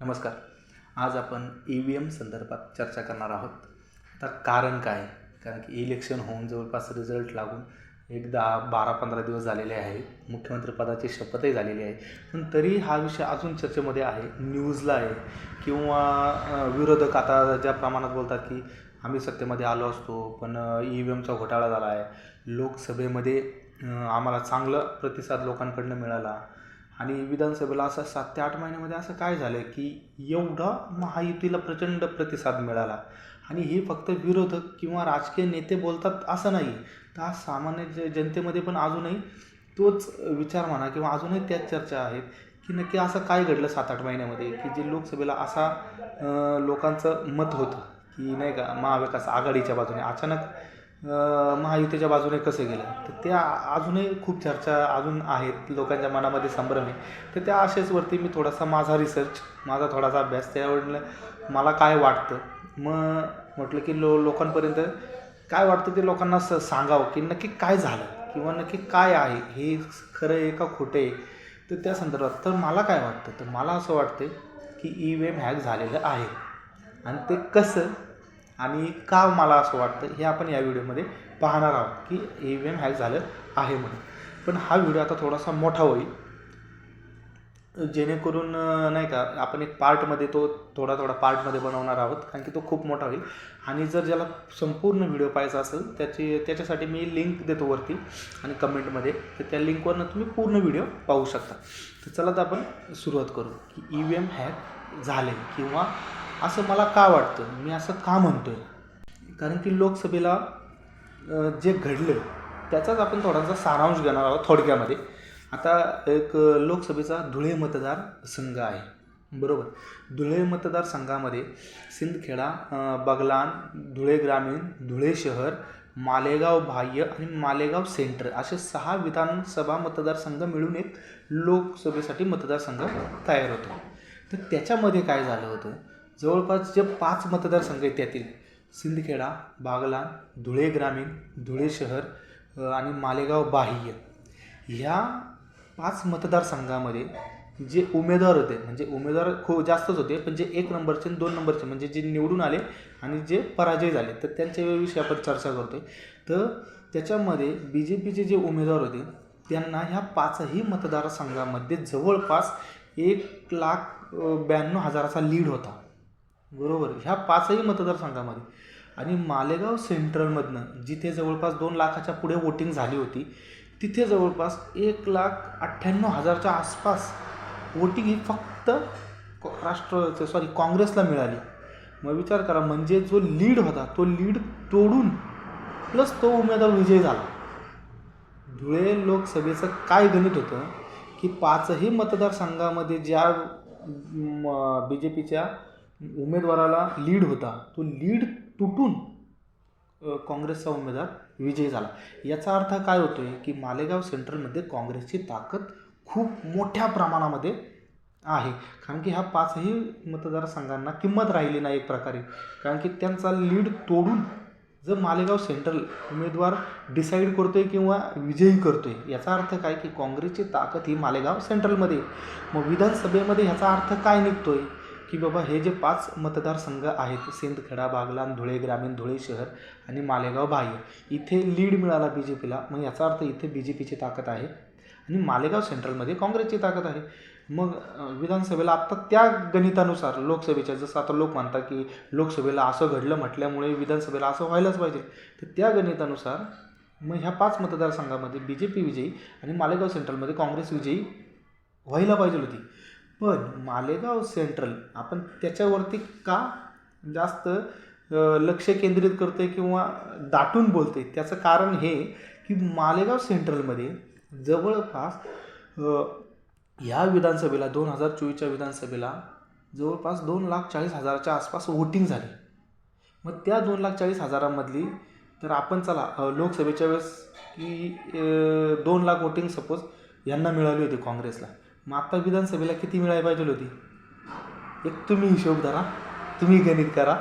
नमस्कार. आज आपण ई व्ही एम संदर्भात चर्चा करणार आहोत. आता कारण काय? कारण की इलेक्शन होऊन जवळपास रिझल्ट लागून एक दहा बारा पंधरा दिवस झालेले आहेत मुख्यमंत्रीपदाची शपथही झालेली आहे. पण तरी हा विषय अजून चर्चेमध्ये आहे न्यूजला आहे. किंवा विरोधक आता ज्या प्रमाणात बोलतात की आम्ही सत्तेमध्ये आलो असतो पण ई व्ही एमचा घोटाळा झाला आहे लोकसभेमध्ये आम्हाला चांगलं प्रतिसाद लोकांकडनं मिळाला. आणि विधानसभेला असं सात ते आठ महिन्यामध्ये असं काय झालं की एवढा महायुतीला प्रचंड प्रतिसाद मिळाला. आणि हे फक्त विरोधक किंवा राजकीय नेते बोलतात असं नाही. तर आज सामान्य ज जनतेमध्ये पण अजूनही तोच विचार म्हणा किंवा अजूनही त्याच चर्चा आहेत की नक्की असं काय घडलं सात आठ महिन्यामध्ये की जे लोकसभेला असा लोकांचं मत होतं की नाही का महाविकास आघाडीच्या बाजूने अचानक महायुतीच्या बाजूने कसं गेलं? तर त्या अजूनही खूप चर्चा अजून आहेत लोकांच्या मनामध्ये संभ्रम आहे. तर त्या आशेसवरती मी थोडासा माझा रिसर्च माझा थोडासा अभ्यास त्यावरनं मला काय वाटतं? मग म्हटलं की लो लोकांपर्यंत काय वाटतं ते लोकांना स सांगावं की नक्की काय झालं किंवा नक्की काय आहे? हे खरं आहे का खोटं आहे? तर त्या संदर्भात तर मला काय वाटतं? तर मला असं वाटतं की ई व्ही एम हॅक झालेलं आहे. आणि ते कसं आणि का मला असं वाटतं हे आपण या व्हिडिओमध्ये पाहणार आहोत की ई व्ही एम हॅक झालं आहे म्हणून. पण हा व्हिडिओ आता थोडासा मोठा होईल. जेणेकरून नाही का आपण एक पार्टमध्ये तो थोडा थोडा पार्टमध्ये बनवणार आहोत कारण की तो खूप मोठा होईल. आणि जर ज्याला संपूर्ण व्हिडिओ पाहायचा असेल त्याची त्याच्यासाठी मी लिंक देतो वरती आणि कमेंटमध्ये तर त्या लिंकवरनं तुम्ही पूर्ण व्हिडिओ पाहू शकता. तर चला तर आपण सुरुवात करू की ई व्ही एम हॅक झाले किंवा असं मला का वाटतं? मी असं का म्हणतो आहे कारण की लोकसभेला जे घडलं त्याचाच आपण थोडासा सारांश घेणार आहोत थोडक्यामध्ये. आता एक लोकसभेचा धुळे मतदार संघ आहे. बरोबर? धुळे मतदारसंघामध्ये सिंदखेडा बगलान धुळे ग्रामीण धुळे शहर मालेगाव बाह्य आणि मालेगाव सेंटर असे सहा विधानसभा मतदारसंघ मिळून एक लोकसभेसाठी मतदारसंघ तयार होतो. तर त्याच्यामध्ये काय झालं होतं? जवळपास जे पाच मतदारसंघ आहेत त्यातील सिंदखेडा बागलान धुळे ग्रामीण धुळे शहर आणि मालेगाव बाह्य. ह्या पाच मतदारसंघामध्ये जे उमेदवार होते म्हणजे उमेदवार खूप जास्तच होते पण जे एक नंबरचे आणि दोन नंबरचे म्हणजे जे निवडून आले आणि जे पराजय झाले तर त्यांच्याविषयी आपण चर्चा करतो तर त्याच्यामध्ये बी जे पीचे जे उमेदवार होते त्यांना ह्या पाचही मतदारसंघामध्ये जवळपास एक लाख ब्याण्णव हजाराचा लीड होता. बरोबर ह्या पाचही मतदारसंघामध्ये आणि मालेगाव सेंट्रलमधनं जिथे जवळपास दोन लाखाच्या पुढे वोटिंग झाली होती तिथे जवळपास एक लाख अठ्ठ्याण्णव हजारच्या आसपास वोटिंग ही फक्त राष्ट्र सॉरी काँग्रेसला मिळाली. मग विचार करा म्हणजे जो लीड होता तो लीड तोडून प्लस तो उमेदवार विजयी झाला. धुळे लोकसभेचं काय गणित होतं की पाचही मतदारसंघामध्ये ज्या बी जे पीच्या उमेदवाराला लीड होता. तो लीड तुटून काँग्रेसचा उमेदवार विजयी झाला. याचा अर्थ काय होतो आहे की मालेगाव सेंट्रलमध्ये काँग्रेसची ताकद खूप मोठ्या प्रमाणामध्ये आहे. कारण की ह्या पाचही मतदारसंघांना किंमत राहिली नाही एक प्रकारे. कारण की त्यांचा लीड तोडून जर मालेगाव सेंट्रल उमेदवार डिसाईड करतो आहे किंवा विजयी करतो आहे याचा अर्थ काय की काँग्रेसची ताकद ही मालेगाव सेंट्रलमध्ये मग विधानसभेमध्ये ह्याचा अर्थ काय निघतो आहे की बाबा हे जे पाच मतदारसंघ आहेत सिंदखेडा बागलान धुळे ग्रामीण धुळे शहर आणि मालेगाव बाह्य इथे लीड मिळाला बी जे पीला मग याचा अर्थ इथे बी जे पीची ताकद आहे आणि मालेगाव सेंट्रलमध्ये काँग्रेसची ताकद आहे. मग विधानसभेला आत्ता त्या गणितानुसार लोकसभेच्या जसं आता लोक म्हणतात की लोकसभेला असं घडलं म्हटल्यामुळे विधानसभेला असं व्हायलाच पाहिजे. तर त्या गणितानुसार मग ह्या पाच मतदारसंघामध्ये बी जे पी विजयी आणि मालेगाव सेंट्रलमध्ये काँग्रेस विजयी व्हायला पाहिजे होती. पण मालेगाव सेंट्रल आपण त्याच्यावरती का जास्त लक्ष केंद्रित करतो आहे किंवा दाटून बोलतो आहे त्याचं कारण हे की मालेगाव सेंट्रलमध्ये जवळपास ह्या विधानसभेला दोन हजार चोवीसच्या विधानसभेला जवळपास दोन लाख चाळीस हजाराच्या आसपास वोटिंग झाली. मग त्या दोन लाख चाळीस हजारामधली तर आपण चला लोकसभेच्या वेळेस की दोन लाख वोटिंग सपोज यांना मिळाली होती काँग्रेसला. मग आत्ता विधानसभेला किती मिळायला पाहिजे होती? एक तुम्ही हिशोब धरा तुम्ही गणित करा.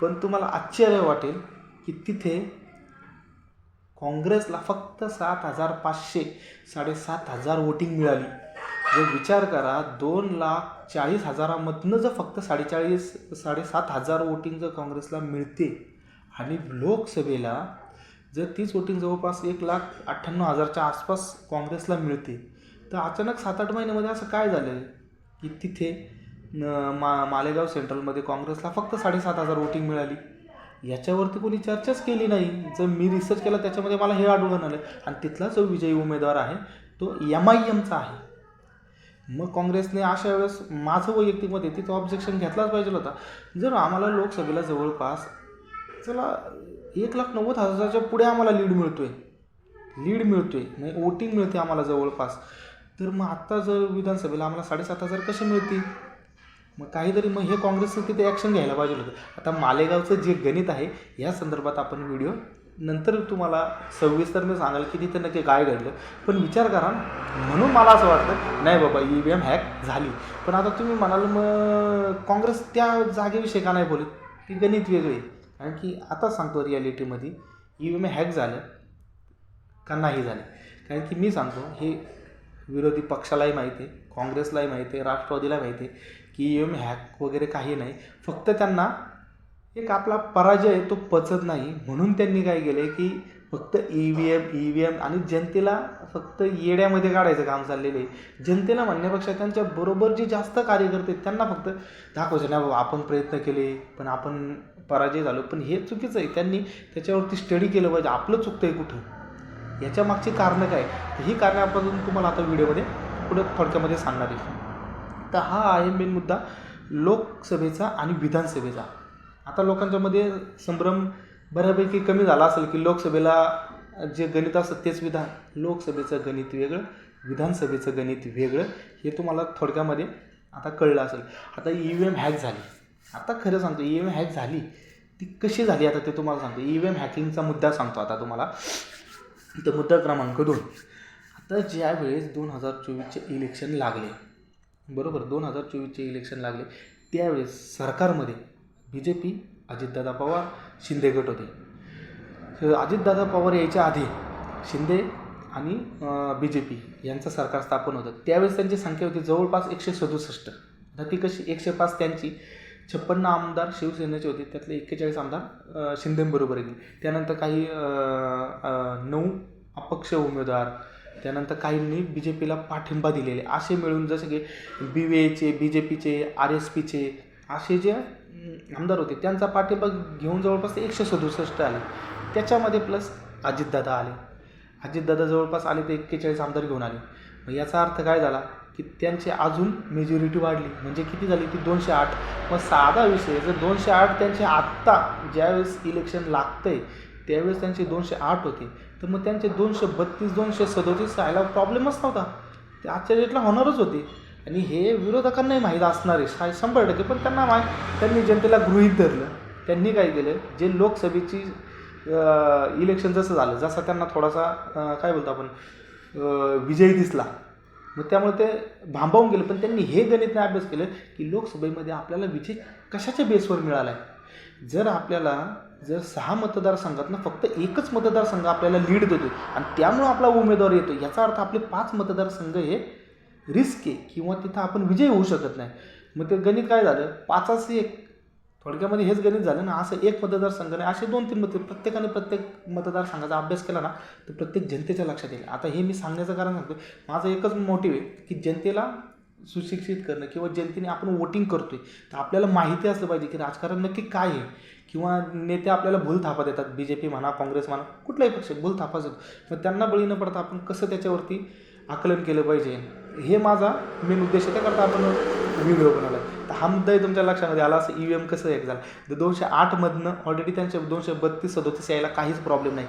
पण तुम्हाला आश्चर्य वाटेल की तिथे काँग्रेसला फक्त सात हजार पाचशे साडेसात हजार वोटिंग मिळाली. जर विचार करा दोन लाख चाळीस हजारामधनं जर फक्त साडेचाळीस साडेसात हजार वोटिंग जर काँग्रेसला मिळते आणि लोकसभेला जर तीच वोटिंग जवळपास एक लाख अठ्ठ्याण्णव हजारच्या आसपास काँग्रेसला मिळते तर अचानक सात आठ महिन्यामध्ये असं काय झालं की तिथे मा मालेगाव सेंट्रलमध्ये काँग्रेसला फक्त साडेसात हजार वोटिंग मिळाली. याच्यावरती कोणी चर्चाच केली नाही. जर मी रिसर्च केला त्याच्यामध्ये मला हे आढळून आलं. आणि तिथला जो विजयी उमेदवार आहे तो एम आय एमचा आहे. मग काँग्रेसने अशा वेळेस माझं वैयक्तिक मत तिथं ऑब्जेक्शन घेतलाच पाहिजे होता. जर आम्हाला लोकसभेला जवळपास चला एक लाख नव्वद हजाराच्या पुढे आम्हाला लीड मिळतोय. लीड मिळतोय. म्हणजे वोटिंग मिळते आम्हाला जवळपास. तर मग आत्ता जर विधानसभेला आम्हाला साडेसात हजार कसे मिळतील? मग काहीतरी मग हे काँग्रेसचं तिथे ॲक्शन घ्यायला पाहिजे होतं. आता मालेगावचं जे गणित आहे या संदर्भात आपण व्हिडिओ नंतर तुम्हाला सविस्तर मी सांगाल की तिथे नक्की काय घडलं. पण विचार करा म्हणून मला असं वाटतं नाही बाबा ई व्ही एम हॅक झाली. पण आता तुम्ही म्हणाल मग काँग्रेस त्या जागेविषयी का नाही बोलत? की गणित वेगळे कारण की आता सांगतो रियालिटीमध्ये ई व्ही एम हॅक झालं का नाही झालं? कारण की मी सांगतो हे विरोधी पक्षालाही माहिती आहे काँग्रेसलाही माहिती आहे राष्ट्रवादीला माहिती आहे की एम हॅक वगैरे काही नाही. फक्त त्यांना एक आपला पराजय तो पचत नाही. म्हणून त्यांनी काय केलं की फक्त E V M E V M आणि जनतेला फक्त येड्यामध्ये काढायचं काम चाललेलं आहे. जनतेला म्हणण्यापेक्षा त्यांच्या बरोबर जे जास्त कार्य करते त्यांना फक्त दाखवायचं नाही बाबा आपण प्रयत्न केले पण आपण पराजय झालो. पण हे चुकीचं आहे. त्यांनी त्याच्यावरती स्टडी केलं पाहिजे. आपलं चुकतं आहे कुठं? याच्या मागची कारणं काय? ही कारणं आपण तुम्हाला आता व्हिडिओमध्ये पुढे थोडक्यामध्ये सांगणार आहे. तर हा आहे मेन मुद्दा लोकसभेचा आणि विधानसभेचा. आता लोकांच्यामध्ये संभ्रम बऱ्यापैकी कमी झाला असेल की लोकसभेला जे गणित असतं तेच विधान. लोकसभेचं गणित वेगळं विधानसभेचं गणित वेगळं हे तुम्हाला थोडक्यामध्ये आता कळलं असेल. आता ई व्ही एम हॅक झाली. आता खरं सांगतो ई व्ही एम हॅक झाली. ती कशी झाली आता ते तुम्हाला सांगतो. ई व्ही एम हॅकिंगचा मुद्दा सांगतो आता तुम्हाला. तर मुद्दा क्रमांक दोन. आता ज्यावेळेस दोन हजार चोवीसचे इलेक्शन लागले बरोबर दोन हजार चोवीसचे इलेक्शन लागले त्यावेळेस सरकारमध्ये B J P Ajitdada Pawar Shinde गट होते. अजितदादा पवार यायच्या आधी शिंदे आणि बी जे पी यांचं सरकार स्थापन होतं. त्यावेळेस त्यांची संख्या होती जवळपास एकशे सदुसष्ट. आता ती कशी एकशे पाच त्यांची. छप्पन्न आमदार शिवसेनेचे होते त्यातले एक्केचाळीस आमदार शिंदेंबरोबर शिंदेबरोबर गेले त्यानंतर काही नऊ अपक्ष उमेदवार त्यानंतर काहींनी बी जे पीला पाठिंबा दिलेले. असे मिळून जसे की बी व्ही एचे बी जे पीचे आर एस पीचे असे जे आमदार होते त्यांचा पाठिंबा घेऊन जवळपास एकशे सदुसष्ट आले. त्याच्यामध्ये प्लस अजितदादा आले. अजितदादा जवळपास आले ते एक्केचाळीस आमदार घेऊन आले. मग याचा अर्थ काय झाला? की त्यांची अजून मेजॉरिटी वाढली. म्हणजे किती झाली? ती दोनशे आठ. मग साधा विषय जर दोनशे आठ त्यांचे आत्ता ज्यावेळेस इलेक्शन लागतं आहे त्यावेळेस त्यांचे दोनशे आठ होते. तर मग त्यांचे दोनशे बत्तीस दोनशे सदोतीस राहायला प्रॉब्लेमच नव्हता. ते आजच्या डेटला होणारच होते. आणि हे विरोधकांनाही माहीत असणार आहे. शंभर टक्के. पण त्यांना माहीत त्यांनी जनतेला गृहीत धरलं. त्यांनी काय केलं? जे लोकसभेची इलेक्शन जसं झालं जसा त्यांना थोडासा काय बोलतो आपण विजयी दिसला मग त्यामुळे ते भांबावून गेलं. पण त्यांनी हे गणित नाही अभ्यास केलं की लोकसभेमध्ये आपल्याला विजय कशाच्या बेसवर मिळाला आहे जर आपल्याला जर सहा मतदारसंघातनं फक्त एकच मतदारसंघ आपल्याला लीड देतो आणि त्यामुळं आपला उमेदवार येतो याचा अर्थ आपले पाच मतदारसंघ हे रिस्क आहे किंवा तिथं आपण विजय होऊ शकत नाही. मग ते गणित काय झालं? पाचाच एक थोडक्यामध्ये हेच गणित झालं ना असं एक मतदारसंघ नाही असे दोन तीन मत प्रत्येकाने प्रत्येक मतदारसंघाचा अभ्यास केला ना तर प्रत्येक जनतेच्या लक्षात येईल. आता हे मी सांगण्याचं कारण सांगतो माझं एकच मोटिव्ह आहे की जनतेला सुशिक्षित करणं किंवा जनतेने आपण वोटिंग करतोय तर आपल्याला माहिती असलं पाहिजे की राजकारण नक्की काय आहे. किंवा नेते आपल्याला भूल थापा देतात बी जे पी म्हणा काँग्रेस म्हणा कुठलाही पक्ष भूल थापा देतो. मग त्यांना बळी न पडता आपण कसं त्याच्यावरती आकलन केलं पाहिजे? हे माझा मेन उद्देश आहे. त्याकरता आपण व्हिडिओ बनवला तर हा मुद्दाही तुमच्या लक्षामध्ये आला असं ई व्ही एम कसं एक झालं. तर दोनशे आठमधनं ऑलरेडी त्यांच्या दोनशे बत्तीस सदोतीस यायला काहीच प्रॉब्लेम नाही.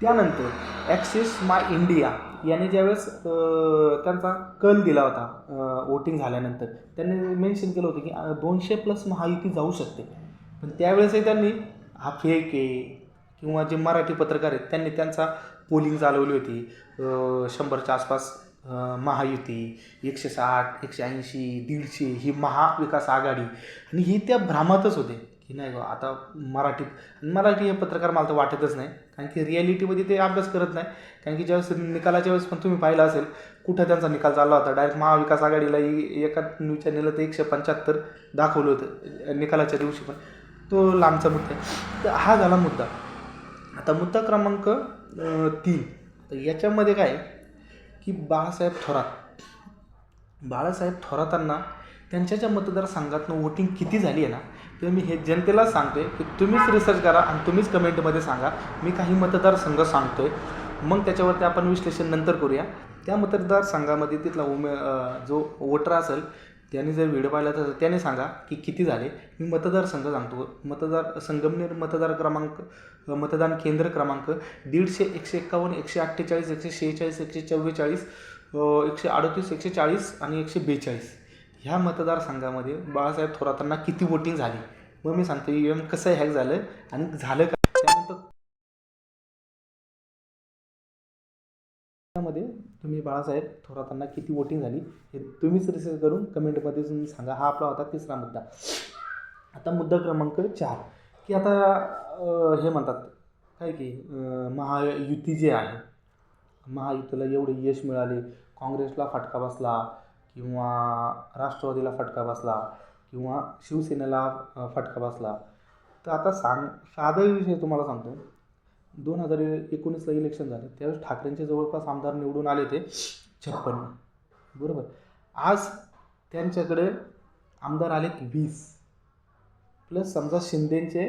त्यानंतर ॲक्सिस माय इंडिया याने ज्यावेळेस त्यांचा कल दिला होता वोटिंग झाल्यानंतर. त्यांनी मेन्शन केलं होतं की दोनशे प्लस महायुती जाऊ शकते. पण त्यावेळेसही त्यांनी हा फेक आहे किंवा जे मराठी पत्रकार आहेत त्यांनी त्यांचा पोलिंग चालवली होती शंभरच्या आसपास. महायुती एकशे साठ एकशे ऐंशी दीडशे ही महाविकास आघाडी. आणि ही त्या भ्रामातच होते की नाही बा आता मराठीत मराठी हे पत्रकार मला तर वाटतच नाही. कारण की रिॲलिटीमध्ये ते अभ्यास करत नाही. कारण की ज्यावेळेस निकालाच्या वेळेस पण तुम्ही पाहिलं असेल कुठं त्यांचा निकाल चालला होता. डायरेक्ट महाविकास आघाडीला एका न्यूज चॅनेलला ते एकशे पंच्याहत्तर दाखवलं होतं निकालाच्या दिवशी पण. तो लांबचा मुद्दा आहे. तर हा झाला मुद्दा. आता मुद्दा क्रमांक तीन. तर याच्यामध्ये काय आहे? की बाळासाहेब थोरात. बाळासाहेब थोरातांना त्यांच्या ज्या मतदारसंघातनं वोटिंग किती झाली आहे ना तर मी हे जनतेला सांगतोय की तुम्हीच रिसर्च करा आणि तुम्हीच कमेंटमध्ये सांगा. मी काही मतदारसंघ सांगतोय. मग त्याच्यावरती आपण विश्लेषण नंतर करूया. त्या मतदारसंघामध्ये तिथला उमे जो वोटर असेल त्याने जर व्हिडिओ पाहिला तर त्याने सांगा की किती झाले. मी मतदारसंघ सांगतो. मतदार संगमनेर मतदार क्रमांक मतदान केंद्र क्रमांक दीडशे एकशे एक्कावन्न एकशे अठ्ठेचाळीस एकशे शेहेचाळीस एकशे चव्वेचाळीस एकशे अडतीस एकशे चाळीस आणि एकशे बेचाळीस. ह्या मतदारसंघामध्ये बाळासाहेब थोरातांना किती वोटिंग झाली? मग मी सांगतो ई एम कसं हॅक झालं आणि झालं का? त्यानंतर त्यामध्ये तुम्ही बाळासाहेब थोरातांना किती वोटिंग झाली हे तुम्हीच रिसर्च करून कमेंटमध्ये तुम्ही सांगा. हा आपला होता तिसरा मुद्दा. आता मुद्दा क्रमांक चार. की आता हे म्हणतात काय की महायुती जे आहे महायुतीला एवढे यश मिळाले काँग्रेसला फटका बसला किंवा राष्ट्रवादीला फटका बसला किंवा शिवसेनेला फटका बसला. तर आता सांग साधा विषय तुम्हाला सांगतो. दोन हजार एकोणीसला इलेक्शन झालं. त्यावेळेस ठाकरेंचे जवळपास आमदार निवडून आले ते छप्पन्न बरोबर. आज त्यांच्याकडे आमदार आलेत वीस. प्लस समजा शिंदेचे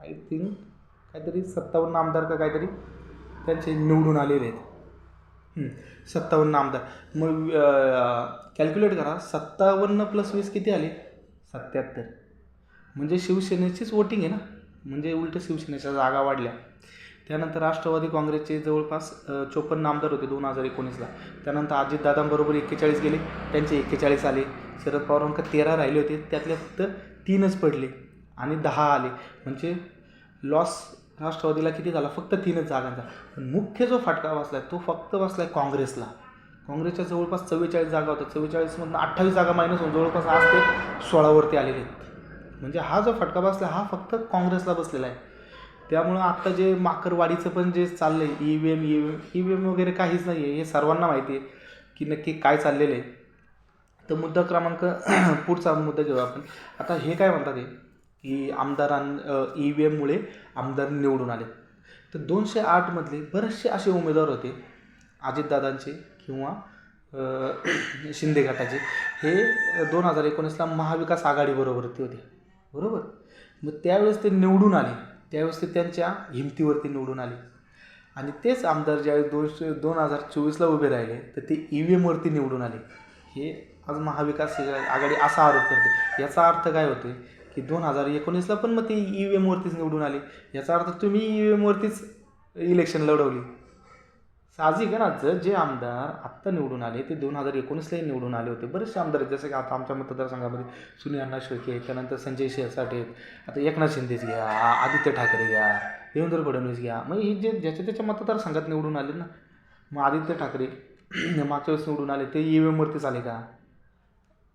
आय थिंक काहीतरी सत्तावन्न आमदार का काहीतरी त्यांचे निवडून आलेले आहेत. सत्तावन्न आमदार. मग कॅल्क्युलेट करा. सत्तावन्न प्लस वीस किती आले? सत्याहत्तर. म्हणजे शिवसेनेचीच वोटिंग आहे ना? म्हणजे उलट शिवसेनेच्या जागा वाढल्या. त्यानंतर राष्ट्रवादी काँग्रेसचे जवळपास चोपन्न आमदार होते दोन हजार एकोणीसला. त्यानंतर अजितदादांबरोबर एक्केचाळीस गेले त्यांचे एक्केचाळीस आले. शरद पवारांका तेरा राहिले होते त्यातले फक्त तीनच पडले आणि दहा आले. म्हणजे लॉस राष्ट्रवादीला किती झाला? फक्त तीनच जागांचा. पण मुख्य जो फाटका बसला तो फक्त बसला आहे काँग्रेसला. काँग्रेसच्या जवळपास चव्वेचाळीस जागा होत्या. चव्वेचाळीसमधून अठ्ठावीस जागा मायनस होऊन जवळपास आज ते सोळावरती आलेले. आहेत म्हणजे हा जो फटका बसला हा फक्त काँग्रेसला बसलेला आहे. त्यामुळं आत्ता जे माकरवाडीचं पण जे चाललं आहे E V M E V M E V M वगैरे काहीच नाही आहे हे सर्वांना माहिती आहे की नक्की काय चाललेलं आहे. तर मुद्दा क्रमांक पुढचा मुद्दा घेऊ आपण. आता हे काय म्हणतात हे? की आमदारां ई व्ही एममुळे आमदार निवडून आले. तर दोनशे आठमधले बरेचसे असे उमेदवार होते अजितदादांचे किंवा शिंदे गटाचे. हे दोन हजार एकोणीसला महाविकास आघाडीबरोबरती होते. बरोबर? मग त्यावेळेस ते निवडून आले. त्यावेळेस ते त्यांच्या हिमतीवरती निवडून आले. आणि तेच आमदार ज्यावेळेस दोनशे दोन हजार चोवीसला उभे राहिले तर ते ई व्ही एमवरती निवडून आले. हे आज महाविकास आघाडी असा आरोप करते. याचा अर्थ काय होतोय की दोन हजार एकोणीसला पण मग ते ई व्ही एमवरतीच निवडून आले. याचा अर्थ तुम्ही ई व्ही एमवरतीच इलेक्शन लढवली. साहजिक आहे ना जर जे आमदार आत्ता निवडून आले ते दोन हजार एकोणीसलाही निवडून आले होते. बरेचसे आमदार आहेत जसं की आता आमच्या मतदारसंघामध्ये सुनील अण्णा शेळके आहेत त्यानंतर संजय शिरसाट आहेत आता एकनाथ शिंदेच घ्या आदित्य ठाकरे घ्या देवेंद्र फडणवीस घ्या. मग हे जे ज्याच्या त्याच्या मतदारसंघात निवडून आले ना मग आदित्य ठाकरे मागच्या वेळेस निवडून आले ते ई व्ही एमवरतीच आले का?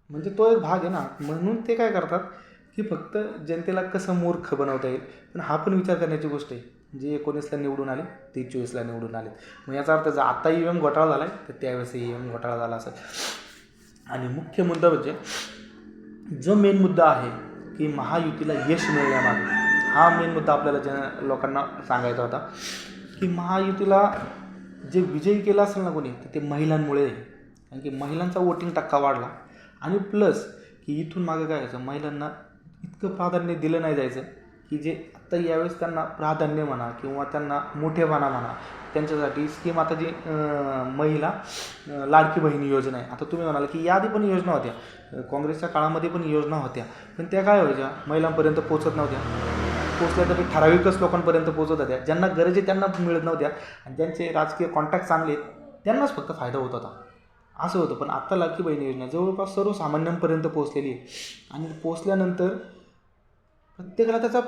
म्हणजे तो एक भाग आहे ना म्हणून ते काय करतात की फक्त जनतेला कसं मूर्ख बनवता येईल पण हा पण विचार करण्याची गोष्ट आहे. जे एकोणीसला निवडून आले ते चोवीसला निवडून आले. मग याचा अर्थ जर आता ई एम घोटाळा झाला आहे तर त्यावेळेस ई एम घोटाळा झाला असेल. आणि मुख्य मुद्दा म्हणजे जो मेन मुद्दा आहे की महायुतीला यश मिळण्यामागे हा मेन मुद्दा आपल्याला जन लोकांना सांगायचा होता की महायुतीला जे विजयी केला असेल ना कोणी तर ते महिलांमुळे. कारण की महिलांचा वोटिंग टक्का वाढला. आणि प्लस की इथून मागे काय व्हायचं महिलांना इतकं प्राधान्य दिलं नाही जायचं की जे आत्ता यावेळेस त्यांना प्राधान्य म्हणा किंवा त्यांना मोठेपणा म्हणा त्यांच्यासाठी स्कीम आता जी महिला लाडकी बहिणी योजना आहे. आता तुम्ही म्हणाल की याआधी पण योजना होत्या. काँग्रेसच्या काळामध्ये पण योजना होत्या. पण त्या काय व्हायच्या? महिलांपर्यंत पोचत नव्हत्या. पोचल्या तरी ठराविकच लोकांपर्यंत पोचत होत्या. ज्यांना गरज आहे त्यांना मिळत नव्हत्या. आणि ज्यांचे राजकीय कॉन्टॅक्ट चांगले त्यांनाच फक्त फायदा होत होता. असं होतं. पण आत्ता लाडकी बहिणी योजना जवळपास सर्वसामान्यांपर्यंत पोचलेली आहे. आणि पोचल्यानंतर प्रत्येकाला त्याचा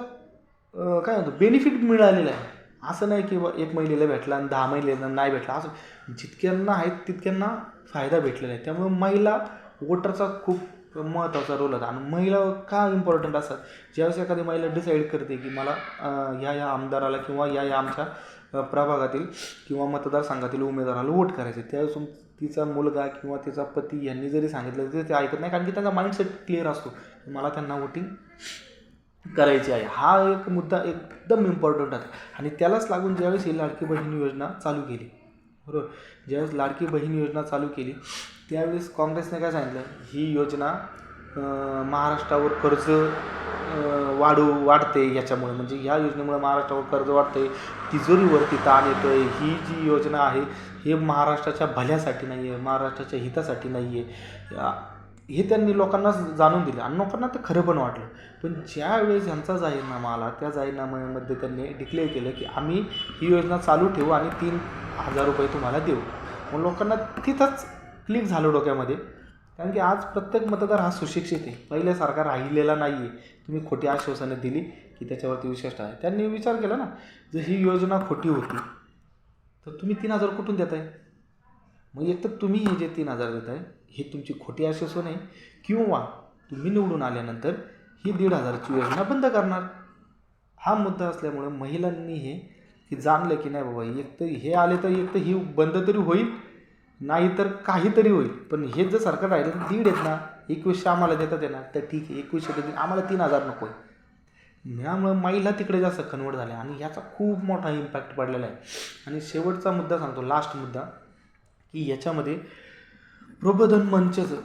काय म्हणतो बेनिफिट मिळालेला आहे. असं नाही की एक महिलेला भेटला आणि दहा महिलेला नाही भेटला. असं जितक्यांना आहेत तितक्यांना फायदा भेटलेला आहे. त्यामुळे महिला वोटरचा खूप महत्त्वाचा रोल होता. आणि महिला का इम्पॉर्टंट असतात? ज्यावेळेस एखादी महिला डिसाईड करते की मला ह्या या या आमदाराला किंवा या या आमच्या प्रभागातील किंवा मतदारसंघातील उमेदवाराला वोट करायचे. त्यावेळेस तिचा मुलगा किंवा तिचा पती यांनी जरी सांगितलं तरी ते ऐकत नाही. कारण की त्यांचा माइंडसेट क्लिअर असतो. मला त्यांना वोटिंग करायची आहे. हा एक मुद्दा एकदम इम्पॉर्टंट आहे. आणि त्यालाच लागून ज्यावेळेस ही लाडकी बहीण योजना चालू केली बरोबर? ज्यावेळेस लाडकी बहीण योजना चालू केली त्यावेळेस काँग्रेसने काय सांगितलं? ही योजना महाराष्ट्रावर कर्ज वाढू वाढते याच्यामुळे. म्हणजे ह्या योजनेमुळे महाराष्ट्रावर कर्ज वाढते तिजोरीवरती ताण येतो आहे ही जी योजना आहे हे महाराष्ट्राच्या भल्यासाठी नाही आहे महाराष्ट्राच्या हितासाठी नाही आहे हे त्यांनी लोकांना जाणून दिलं आणि लोकांना ते खरं पण वाटलं. पण ज्यावेळेस ह्यांचा जाहीरनामा आला त्या जाहीरनाम्यामध्ये त्यांनी डिक्लेअर केलं की आम्ही ही योजना चालू ठेवू आणि तीन हजार रुपये तुम्हाला देऊ. मग लोकांना तिथंच क्लिक झालं डोक्यामध्ये. कारण की आज प्रत्येक मतदार हा सुशिक्षित आहे. पहिल्यासारखा राहिलेला नाही आहे तुम्ही खोटी आश्वासनं दिली की त्याच्यावरती विश्वास आहे त्यांनी विचार केला ना जर ही योजना खोटी होती तर तुम्ही तीन हजार कुठून देताय? मग एक तर तुम्ही हे जे तीन हजार देताय हे तुमची खोटी आश्वासन आहे किंवा तुम्ही निवडून आल्यानंतर ही दीड हजारची योजना बंद करणार. हा मुद्दा असल्यामुळे महिलांनी हे की जाणलं की नाही बाबा एक तर हे आले तर एक तर ही बंद तरी होईल नाही तर काहीतरी होईल. पण हे जर सरकार राहिलं तर दीड आहेत ना एकवीसशे आम्हाला देतात येणार तर ठीक आहे एकवीसशे देतील. आम्हाला तीन हजार नको आहे. यामुळे महिला तिकडे जास्त कन्वर्ट झाल्या आणि याचा खूप मोठा इम्पॅक्ट पडलेला आहे. आणि शेवटचा मुद्दा सांगतो लास्ट मुद्दा की याच्यामध्ये प्रबोधन मंचचं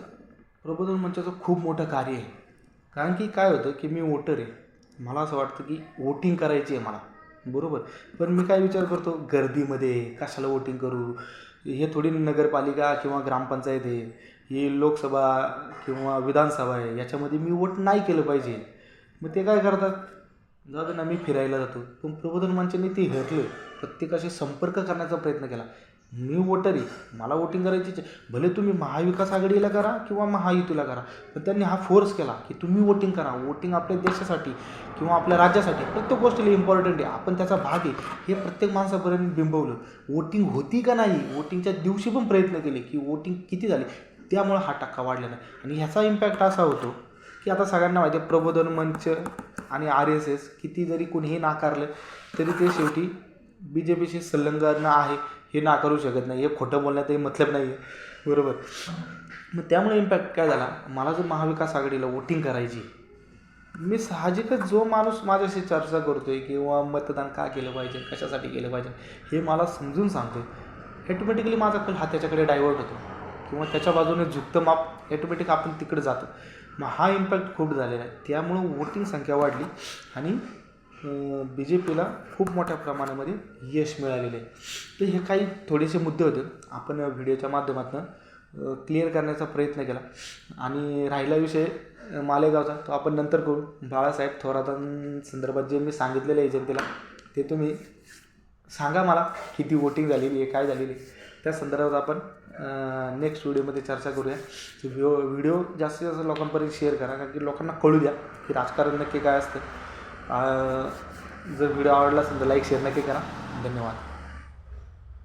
प्रबोधन मंचाचं खूप मोठं कार्य आहे. कारण की काय होतं की मी वोटर आहे. मला असं वाटतं की वोटिंग करायची आहे मला. बरोबर? पण मी काय विचार करतो? गर्दीमध्ये कशाला वोटिंग करू? हे थोडी नगरपालिका किंवा ग्रामपंचायत आहे. ही लोकसभा किंवा विधानसभा आहे. याच्यामध्ये मी वोट नाही केलं पाहिजे. मग ते काय करतात? जाऊ ना मी फिरायला जातो. पण प्रबोधन मंचाने ते हरलं प्रत्येकाशी संपर्क करण्याचा प्रयत्न केला. मी वोटर आहे. मला वोटिंग करायची इच्छा आहे. भले तुम्ही महाविकास आघाडीला करा किंवा महायुतीला करा पण त्यांनी हा फोर्स केला की तुम्ही वोटिंग करा. वोटिंग आपल्या देशासाठी किंवा आपल्या राज्यासाठी प्रत्येक गोष्टीला इम्पॉर्टंट आहे. आपण त्याचा भाग आहे. हे प्रत्येक माणसापर्यंत बिंबवलं. वोटिंग होती का नाही? वोटिंगच्या दिवशी पण प्रयत्न केले की वोटिंग किती झाली? त्यामुळं हा टक्का वाढलेला आहे आणि ह्याचा इम्पॅक्ट असा होतो की आता सगळ्यांना माहिती आहे प्रबोधन मंच आणि आर एस एस किती जरी कोणीही नाकारलं तरी ते शेवटी बी जे पीशी संलग्न आहे. हे नाकारू शकत नाही हे खोटं बोलण्यातही मतलब नाही आहे. बरोबर? मग त्यामुळे इम्पॅक्ट काय झाला? मला जर महाविकास आघाडीला वोटिंग करायची मी साहजिकच जो माणूस माझ्याशी चर्चा करतोय किंवा मतदान का केलं पाहिजे कशासाठी केलं पाहिजे हे मला समजून सांगतोय ॲटोमॅटिकली माझा कल हा त्याच्याकडे डायव्हर्ट होतो. किंवा त्याच्या बाजूने झुकतं माप ॲटोमॅटिक आपण तिकडे जातो. मग हा इम्पॅक्ट खूप झालेला आहे. त्यामुळं वोटिंग संख्या वाढली आणि बी जे पीला खूप मोठ्या प्रमाणामध्ये यश मिळालेले आहे. तर हे काही थोडेसे मुद्दे होते. आपण व्हिडिओच्या माध्यमातून क्लिअर करण्याचा प्रयत्न केला. आणि राहिला विषय मालेगावचा तो आपण नंतर करू. बाळासाहेब थोरातांसंदर्भात जे मी सांगितलेलं आहे जनतेला ते तुम्ही सांगा मला किती वोटिंग झालेली आहे काय झालेली आहे. त्या संदर्भात आपण नेक्स्ट व्हिडिओमध्ये चर्चा करूया. व्हिडिओ व्हिडिओ जास्तीत जास्त लोकांपर्यंत शेअर करा कारण की लोकांना कळू द्या की राजकारण नक्की काय असतं. जर व्हिडिओ आवडला असेल तर लाईक शेअर नक्की करा. धन्यवाद.